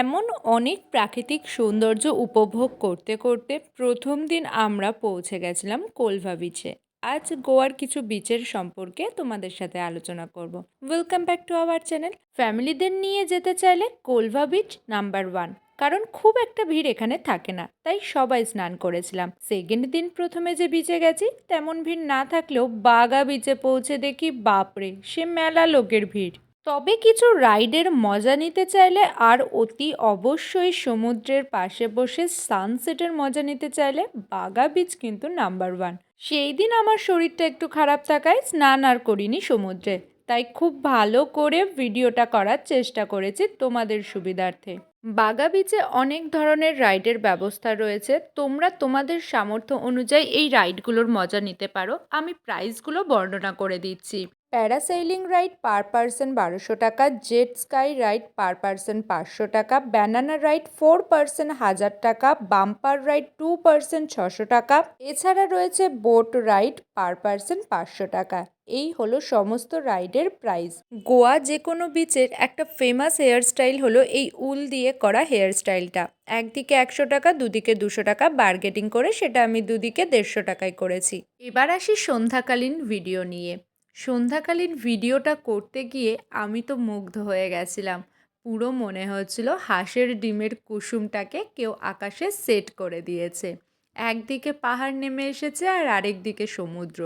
এমন অনেক প্রাকৃতিক সৌন্দর্য উপভোগ করতে করতে প্রথম দিন আমরা পৌঁছে গেছিলাম কোলভা বিচে আজ গোয়ার কিছু বিচের সম্পর্কে তোমাদের সাথে আলোচনা করব। Welcome back to our channel ফ্যামিলিদের নিয়ে যেতে চাইলে কোলভা বিচ নাম্বার ওয়ান কারণ খুব একটা ভিড় এখানে থাকে না, তাই সবাই স্নান করেছিলাম। সেকেন্ড দিন প্রথমে যে বিচে গেছি, তেমন ভিড় না থাকলেও বাগা বিচে পৌঁছে দেখি, বাপরে, সে মেলা লোকের ভিড়। তবে কিছু রাইডের মজা নিতে চাইলে আর অতি অবশ্যই সমুদ্রের পাশে বসে সানসেটের মজা নিতে চাইলে বাগা বিচ কিন্তু নাম্বার ওয়ান সেই দিন আমার শরীরটা একটু খারাপ থাকায় স্নান আর করিনি সমুদ্রে, তাই খুব ভালো করে ভিডিওটা করার চেষ্টা করেছি তোমাদের সুবিধার্থে। বাগা বিচে অনেক ধরনের রাইডের ব্যবস্থা রয়েছে, তোমরা তোমাদের সামর্থ্য অনুযায়ী এই রাইডগুলোর মজা নিতে পারো। আমি প্রাইসগুলো বর্ণনা করে দিচ্ছি। প্যারাসেইলিং রাইড পার পারসন বারোশো টাকা, jet ski ride per person পাঁচশো টাকা, ব্যানানা রাইড ফোর পারসন হাজার টাকা, বাম্পার রাইড টু পারসন ছশো টাকা। এছাড়া রয়েছে বোট রাইড পার পারসন পাঁচশো টাকা। এই হলো সমস্ত রাইডের প্রাইস। গোয়া যে কোনো বিচের একটা ফেমাস হেয়ার স্টাইল হলো এই উল দিয়ে করা হেয়ার স্টাইলটা একদিকে একশো টাকা, দুদিকে দুশো টাকা বার্গেটিং করে সেটা আমি দুদিকে দেড়শো টাকায় করেছি। এবার আসি সন্ধ্যাকালীন ভিডিও নিয়ে। সন্ধ্যাকালীন ভিডিওটা করতে গিয়ে আমি তো মুগ্ধ হয়ে গেছিলাম। পুরো মনে হচ্ছিল হাঁসের ডিমের কুসুমটাকে কেউ আকাশে সেট করে দিয়েছে। একদিকে পাহাড় নেমে এসেছে আর আরেক দিকে সমুদ্র।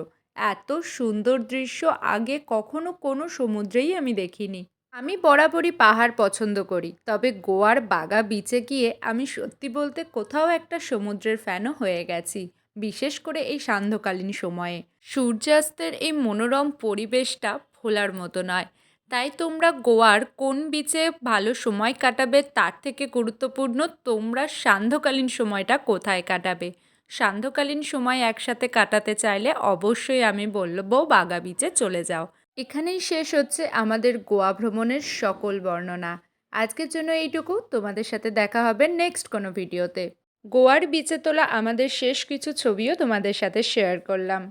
এত সুন্দর দৃশ্য আগে কখনো কোনো সমুদ্রেই আমি দেখিনি। আমি বরাবরই পাহাড় পছন্দ করি, তবে গোয়ার বাগা বিচে গিয়ে আমি সত্যি বলতে কোথাও একটা সমুদ্রের ফ্যানও হয়ে গেছি। বিশেষ করে এই সান্ধ্যকালীন সময়ে। সূর্যাস্তের এই মনোরম পরিবেশটা ভোলার মতো নয়। তাই তোমরা গোয়ার কোন বিচে ভালো সময় কাটাবে তার থেকে গুরুত্বপূর্ণ তোমরা সান্ধ্যকালীন সময়টা কোথায় কাটাবে? সান্ধ্যকালীন সময় একসাথে কাটাতে চাইলে অবশ্যই আমি বলব বাগা বিচে চলে যাও। এখানেই শেষ হচ্ছে আমাদের গোয়া ভ্রমণের সকল বর্ণনা। আজকের জন্য এইটুকু। তোমাদের সাথে দেখা হবে নেক্সট কোনো ভিডিওতে গোয়ার বিচে তোলা আমাদের শেষ কিছু ছবিও তোমাদের সাথে শেয়ার করলাম।